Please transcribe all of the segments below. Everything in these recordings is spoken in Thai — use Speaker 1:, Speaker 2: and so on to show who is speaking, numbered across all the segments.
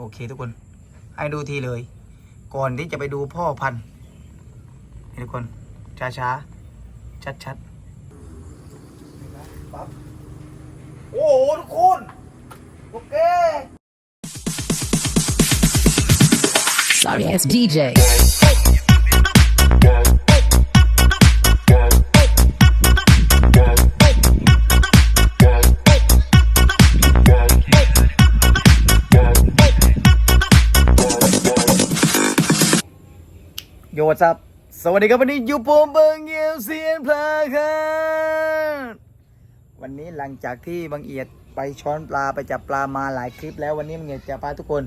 Speaker 1: โอเคทุกคน ให้ดูทีเลย ก่อนที่จะไปดูพ่อพันธุ์นี่ทุกคน ช้าช้าชัดชัดๆปั๊บโอ้โหทุกคน โอเค
Speaker 2: Sorry ass DJ.
Speaker 1: โยวัสบสวัสดีครับวันนี้อยู่ผมเบิงเอียวเซียนพลาครับวันนี้หลังจากที่บางเอียดไปช้อนปลาไปจับปลามาหลายคลิป แล้ววันนี้บางเอียดจะพาทุกคน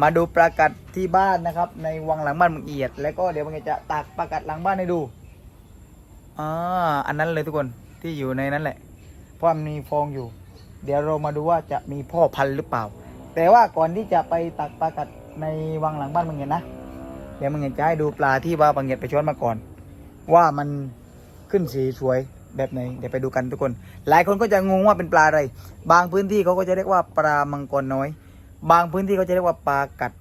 Speaker 1: มาดูปลากัดที่บ้านนะครับ ในวังหลังบ้านบางเอียด แล้วก็เดี๋ยวบางเอียดจะตักปลากัดหลังบ้านให้ดูอ่าอันนั้นเลยทุกคนที่อยู่ในนั้นแหละ เพราะมันมีฟองอยู่ เดี๋ยวเรามาดูว่าจะมีพ่อพันธุ์หรือเปล่า แต่ว่าก่อนที่จะไปตักปลากัดในวังหลังบ้านบางเอียดนะ เดี๋ยวมึงจะให้ดูปลาที่ว่าบางเหยียดไปช้อนมาก่อน ว่ามันขึ้นสีสวยแบบไหนเดี๋ยวไปดูกันทุกคน หลายคนก็จะงงว่าเป็นปลาอะไร บางพื้นที่เขาก็จะเรียกว่าปลามังกรน้อย บางพื้นที่เขาจะเรียกว่าปลากัด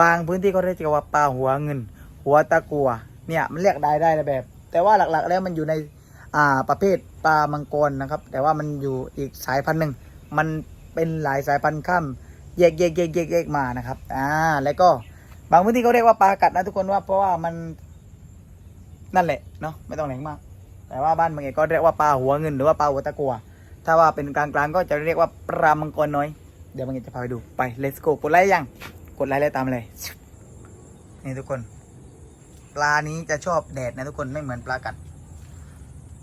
Speaker 1: บางพื้นที่เขาเรียกว่าปลาหัวเงิน หัวตะกัวเนี่ยมันเรียกได้ได้แบบ แต่ว่าหลักๆแล้วมันอยู่ในอ่าประเภทปลามังกรนะครับ แต่ว่ามันอยู่อีกสายพันธุ์หนึ่งมันเป็นหลายสายพันธุ์ข้ามแยกแยกแยกแยกแยกมานะครับอ่าแล้วก็ บางพื้นที่เขาเรียกว่าปลากัดนะทุกคนว่าเพราะว่ามันนั่นแหละเนาะไม่ต้องแหลงมาก แต่ว่าบ้านบางเอกก็เรียกว่าปลาหัวเงินหรือว่าปลาหัวตะกัวถ้าว่าเป็นกลางๆก็จะเรียกว่าปลามังกรน้อย เดี๋ยวบางเอกจะพาไปดูไป let's go กดไลค์ยังกดไลค์แล้วตามเลยนี่ทุกคน ปลานี้จะชอบแดดนะทุกคนไม่เหมือนปลากัด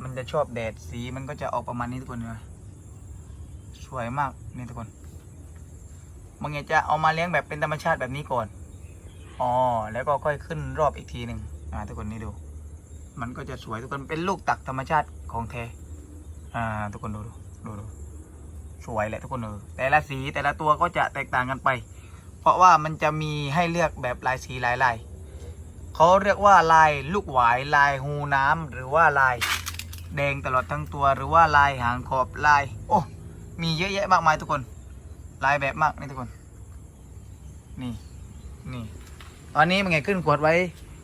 Speaker 1: มันจะชอบแดดสีมันก็จะออกประมาณนี้ทุกคนเห็นไหมสวยมากนี่ทุกคนบางเอกจะเอามาเลี้ยงแบบเป็นธรรมชาติแบบนี้ก่อน อ๋อแล้วก็ค่อยขึ้นรอบอีกทีหนึ่งอ่าทุกคนนี่ดู มันก็จะสวยทุกคนเป็นลูกตักธรรมชาติของแท้อ่า ทุกคนดูดูดูดูสวยแหละทุกคนเออแต่ละสีแต่ละตัวก็จะแตกต่างกันไป เพราะว่ามันจะมีให้เลือกแบบลายสีหลายลายเขาเรียกว่าลายลูกหวายลายหูน้ำหรือว่าลายแดงตลอดทั้งตัวหรือว่าลายหางขอบลาย โอ้มีเยอะแยะมากมายทุกคน ลายแบบมากนี่ทุกคน นี่นี่ อันนี้มันไงขึ้นขวดไว้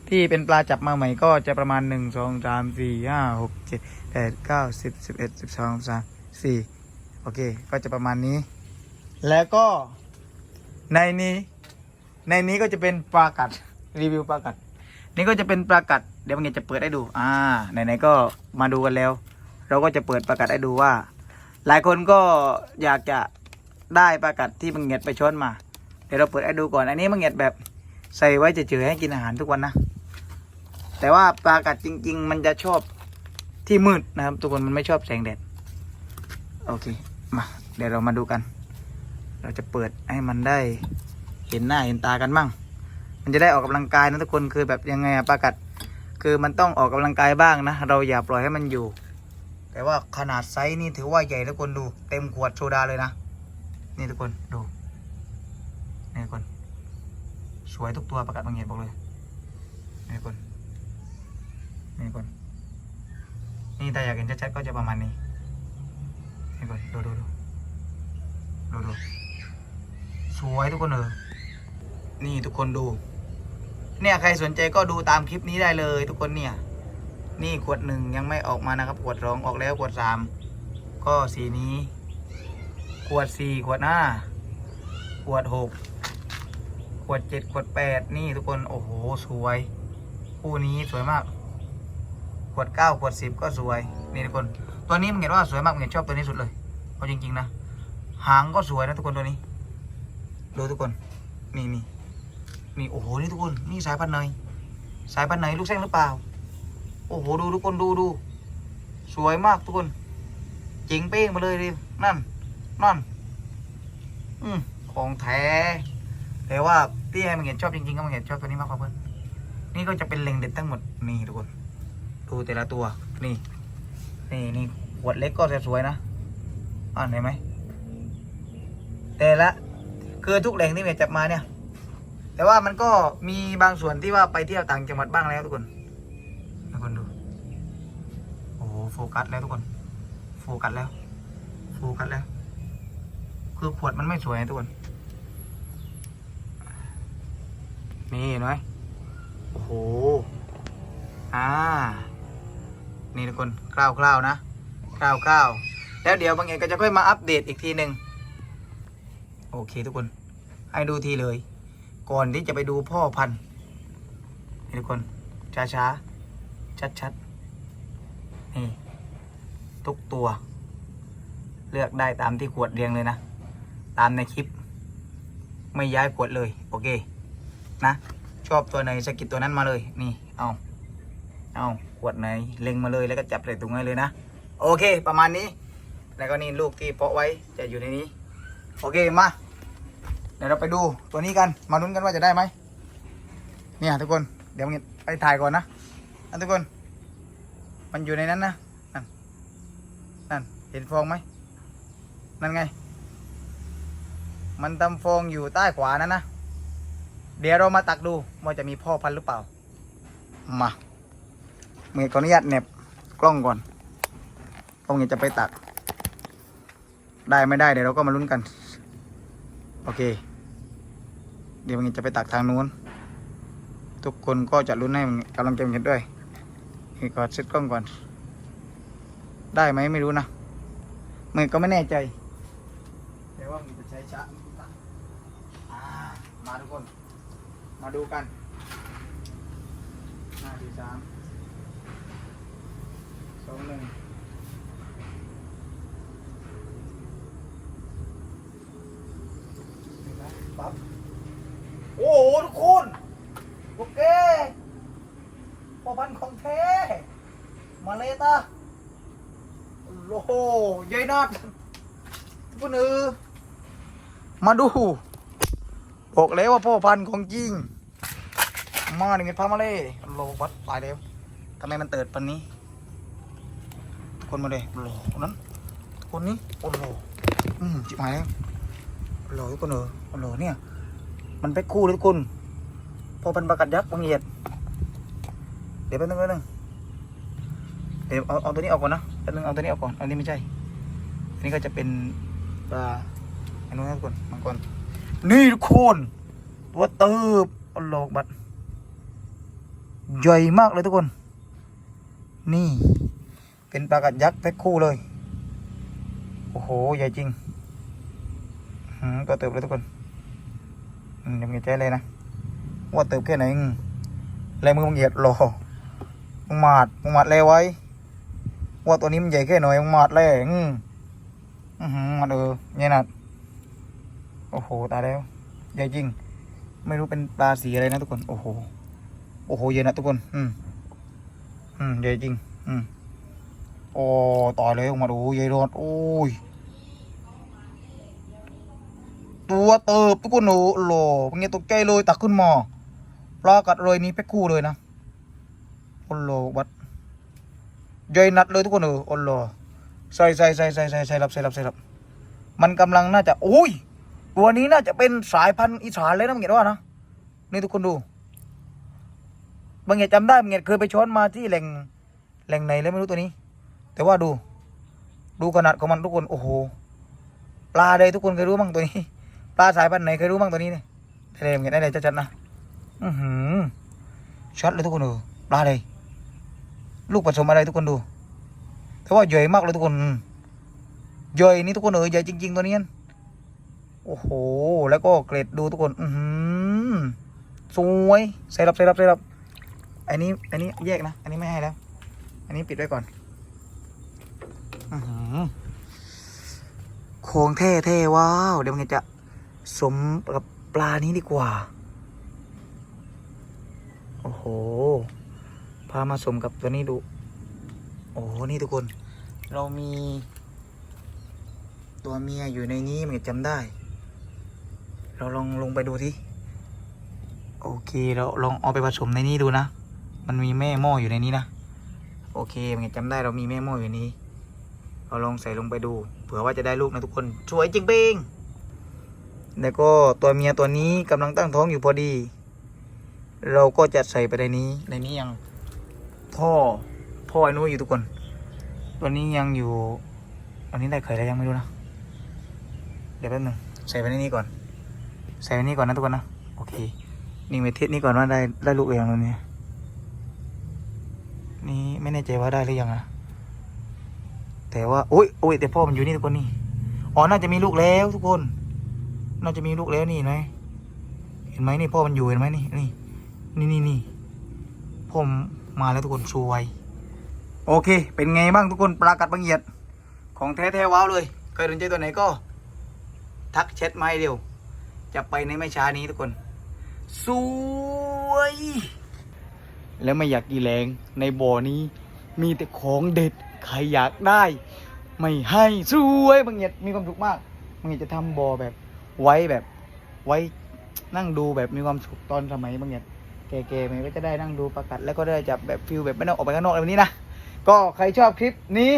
Speaker 1: ที่เป็นปลาจับมาใหม่ก็จะประมาณหนึ่งสองสามสี่ห้าหกเจ็ดแปดเก้าสิบสิบเอ็ดสิบสองสามสี่โอเค ก็จะประมาณนี้ แล้วก็ในนี้ ในนี้ก็จะเป็นปลากัดรีวิวปลากัด นี่ก็จะเป็นปลากัด เดี๋ยวมันจะเปิดให้ดู อ่าไหนๆก็มาดูกันแล้ว เราก็จะเปิดปลากัดให้ดูว่า หลายคนก็อยากจะได้ปลากัดที่มังเงียดไปช้อนมา เดี๋ยวเราเปิดให้ดูก่อน อันนี้มังเงียดแบบ ใส่ไว้เฉยๆให้กินอาหารทุกวันนะ แต่ว่าปลากัดจริง ๆ มันจะชอบที่มืดนะครับ ทุกคนมันไม่ชอบแสงแดด โอเค มาเดี๋ยวเรามาดูกัน เราจะเปิดให้มันได้เห็นหน้าเห็นตากันบ้าง มันจะได้ออกกำลังกายนะทุกคนคือแบบยังไงปลากัด คือมันต้องออกกำลังกายบ้างนะ เราอย่าปล่อยให้มันอยู่ แต่ว่าขนาดไซส์นี่ถือว่าใหญ่ทุกคนดู เต็มขวดโซดาเลยนะ นี่ทุกคนดู นี่ทุกคน สวยทุกตัวประกาศบางเหตุบอกเลยนี่คนนี่คนนี่แต่อยากเห็นชัดๆก็จะประมาณนี้นี่คนดูดูดูดูดูสวยทุกคนเออนี่ทุกคนดู เนี่ยใครสนใจก็ดูตามคลิปนี้ได้เลย ทุกคนเนี่ย นี่ขวดหนึ่งยังไม่ออกมานะครับขวดสองออกแล้วขวดสามก็สีนี้ ขวดสี่ขวดห้าขวดหก ขวดเจ็ดขวดแปดนี่ทุกคนโอ้โหสวย คู่นี้สวยมาก ขวดเก้าขวดสิบก็สวยนี่ทุกคน ตัวนี้มันเห็นว่าสวยมากมันเห็นชอบตัวนี้สุดเลยเอาจริงๆนะหางก็สวยนะทุกคนตัวนี้ดูทุกคนนี่นี่นี่โอ้โหนี่ทุกคนนี่สายพันธุ์ไหนสายพันธุ์ไหนลูกแซงหรือเปล่า โอ้โหดูทุกคนดูดูสวยมากทุกคนเจ๋งเป้งมาเลยดินั่นนั่นอืมของแท้ แต่ว่าพี่ให้มันเห็นชอบจริงๆก็มันเห็นชอบตัวนี้มากกว่าเพื่อนนี่ก็จะเป็นเล็งเด็ดทั้งหมดนี่ทุกคนดูแต่ละตัวนี่นี่นี่ขวดเล็กก็จะสวยนะอ่านเห็นไหมแต่ละคือทุกแหล่งที่เมียจับมาเนี่ย แต่ว่ามันก็มีบางส่วนที่ว่าไปเที่ยวต่างจังหวัดบ้างแล้วทุกคนทุกคนดูโอ้โหโฟกัสแล้วทุกคนโฟกัสแล้วโฟกัสแล้ว คือขวดมันไม่สวยนะทุกคน นี่เห็นไหมโอ้โห อ่า นี่ทุกคนคร่าวๆนะคร่าวๆแล้วเดี๋ยวบางเอกก็จะค่อยมาอัปเดตอีกทีหนึ่งโอเคทุกคน ให้ดูทีเลย ก่อนที่จะไปดูพ่อพันธุ์นี่ทุกคน ช้าๆ ชัดๆ นี่ ทุกตัว เลือกได้ตามที่ขวดเรียงเลยนะ ตามในคลิป ไม่ย้ายขวดเลย โอเค นะ ชอบตัวไหนสกิดตัวนั้นมาเลยนี่เอาเอาขวดไหนเล็งมาเลยแล้วก็จับใส่ถุงให้เลยนะ โอเค ประมาณนี้ แล้วก็นี่ลูกที่เพาะไว้จะอยู่ในนี้ โอเคมา เดี๋ยวเราไปดูตัวนี้กันมาลุ้นกันว่าจะได้ไหมเนี่ยทุกคนเดี๋ยวไปถ่ายก่อนนะนทุกคน มันอยู่ในนั้นนะนั่นนั่นเห็นฟองไหมนั่นไง มันทำฟองอยู่ใต้ขวานั่นนะ เดี๋ยวเรามาตักดูว่าจะมีพ่อพันธุ์หรือเปล่า มาเมย์ขออนุญาตเน็บกล้องก่อนกล้องนี้จะไปตัก ได้ไม่ได้เดี๋ยวเราก็มาลุ้นกัน โอเค เดี๋ยวมันจะไปตักทางนู้น ทุกคนก็จะลุ้นให้มันกำลังใจมันด้วยนี่ก่อนเซตกล้องก่อน ได้ไหมไม่รู้นะเมย์ก็ไม่แน่ใจแต่ว่ามันจะใช้ช้าอ่ามาทุกคน มาดูกันห้าสี่สามสองหนึ่งนี่นะปั๊บ โอ้โห ทุกคน โอเคพอพันธุ์ของแท้ มาเลยตาโอ้โหใหญ่นัดทุกคนเออมาดู บอกแล้วว่าพ่อพันธุ์ของจริง มาหนึ่งเงินพามาเลยโลวัดตายแล้วทำไมมันเติดปันนี้ คนมาเลยโลนั้นคนนี้โอ้โหอืมจิบหายแล้วโลทุกคนเออโอ้โหเนี่ย มันไปคู่เลยทุกคนพ่อพันประกัดยักษ์บางเหยียดเดี๋ยวแป๊บนึงแป๊บนึงเดี๋ยวเอาเอาตัวนี้ออกก่อนนะแป๊บนึงเอาตัวนี้ออกก่อนอันนี้ไม่ใช่ อันนี้ก็จะเป็นปลาอันนู้นทุกคนมังกรนี่ทุกคนตัวเติบโอ้โหบัด ใหญ่มากเลยทุกคน นี่ เป็นปลากัดยักษ์แพ็คคู่เลย โอ้โห ใหญ่จริงหืมตัวเติบเลยทุกคนยังไงใจเลยนะ ว่าเติบแค่ไหนอืมแรงมือมึงเหยียดรอมึงหมาดมึงหมาดแล้วไว้ ว่าตัวนี้มันใหญ่แค่ไหนมึงหมาดแล้วอืมอือหือมาเออเนี่ยนะโอ้โห ตายแล้ว ใหญ่จริง ไม่รู้เป็นปลาสีอะไรนะทุกคน โอ้โห โอ้โหเย็นนะทุกคน อืม อืมใหญ่จริง อืม โอ้ต่อยเลยออกมาดูใหญ่รอดโอ้ย ตัวเติบทุกคนโอ้โหเป็นไงตกใจเลยตักขึ้นมาปลากัดเลยนี้แพ็คคู่เลยนะโอ้โหบัดใหญ่นัดเลยทุกคนเออโอ้โหใส่ใส่ใส่ใส่ใส่ใส่รับใส่รับใส่รับมันกำลังน่าจะโอ้ยตัวนี้น่าจะเป็นสายพันธุ์อีสานเลยนะมึงเห็นว่านะนี่ทุกคนดู บางเงียจำได้บางเงียเคยไปช้อนมาที่แหล่งแหล่งไหนแล้วไม่รู้ตัวนี้ แต่ว่าดู ดูขนาดของมันทุกคนโอ้โหปลาเลยทุกคนเคยรู้บ้างตัวนี้ปลาสายพันธุ์ไหนเคยรู้บ้างตัวนี้เนี่ยได้เลยมึงเห็นได้เลยชัดๆนะอือหือชัดเลยทุกคนดูปลาเลยลูกผสมอะไรทุกคนดู แต่ว่าใหญ่มากเลยทุกคนใหญ่นี่ทุกคนเออใหญ่จริง ๆ ตัวนี้โอ้โห แล้วก็เกรดดูทุกคน อืสวยใส่รับใส่รับใส่รับ อันนี้อันนี้แยกนะ อันนี้ไม่ให้แล้ว อันนี้ปิดไว้ก่อนอือหือโครงเท่เท่ว้าว เดี๋ยวมันจะสมกับปลานี้ดีกว่า โอ้โห พามาสมกับตัวนี้ดู โอ้โห นี่ทุกคน เรามี ตัวเมียอยู่ในนี้มันจำได้ เราลองลงไปดูที่โอเค เราลองเอาไปผสมในนี้ดูนะ มันมีแม่หม้ออยู่ในนี้นะ โอเคมันจำได้เรามีแม่หม้ออยู่นี้ เราลองใส่ลงไปดู เผื่อว่าจะได้ลูกนะทุกคน สวยจริงเป้งแล้วก็ตัวเมียตัวนี้กำลังตั้งท้องอยู่พอดี เราก็จะใส่ไปในนี้ ในนี้ยังท่อ พ่อไอ้นู้อยู่ทุกคน ตัวนี้ยังอยู่อันนี้ได้ไข่แล้วยังไม่รู้นะ เดี๋ยวแป๊บนึงใส่ไปในนี้ก่อน ใส่ไปนี้ก่อนนะทุกคนนะ โอเค นี่ไปเทสนี้ก่อนว่าได้ได้ลูกเองแล้วเนี่ย นี่ไม่แน่ใจว่าได้หรือยังอะแต่ว่าโอ้ยโอ้ยแต่พ่อมันอยู่นี่ทุกคนนี่อ๋อน่าจะมีลูกแล้วทุกคน น่าจะมีลูกแล้วนี่เห็นไหมเห็นไหมนี่พ่อมันอยู่เห็นไหมนี่นี่นี่นี่นี่พ่อมมาแล้วทุกคนช่วย โอเค เป็นไงบ้างทุกคนปลากัดบางเหยียด ของแท้แท้ว้าวเลยเคยสนใจตัวไหนก็ ทักแชทมาให้เร็วจะไปในไม่ช้านี้ทุกคน สวย แล้วไม่อยากกีแรงในบ่อนี้ มีแต่ของเด็ดใครอยากได้ ไม่ให้สวยบางเหยียดมีความสุขมากบางเหยียดจะทำบ่อแบบไว้แบบไว้นั่งดูแบบมีความสุขตอนสมัยบางเหยียดแก่ๆมันก็จะได้นั่งดูประกัดแล้วก็ได้จับแบบฟิลแบบไม่ต้องออกไปข้างนอกแบบนี้นะก็ใครชอบคลิปนี้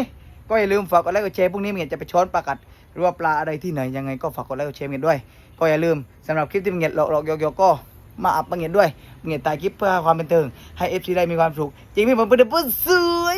Speaker 1: ก็อย่าลืมฝากกดไลค์กดแชร์พรุ่งนี้มันจะไปช้อนปลากัดหรือว่าปลาอะไรที่ไหนยังไงก็ฝากกดไลค์กดแชร์กันด้วย ก็อย่าลืมสำหรับคลิปที่มันเงียหลอกหลอกๆยอกๆก็ มาอัพมาเงียด้วยเงียตายคลิปเพื่อความเป็นเทิงให้เอฟซีได้มีความสุขจริงไหมผมเป็นเด็กสวย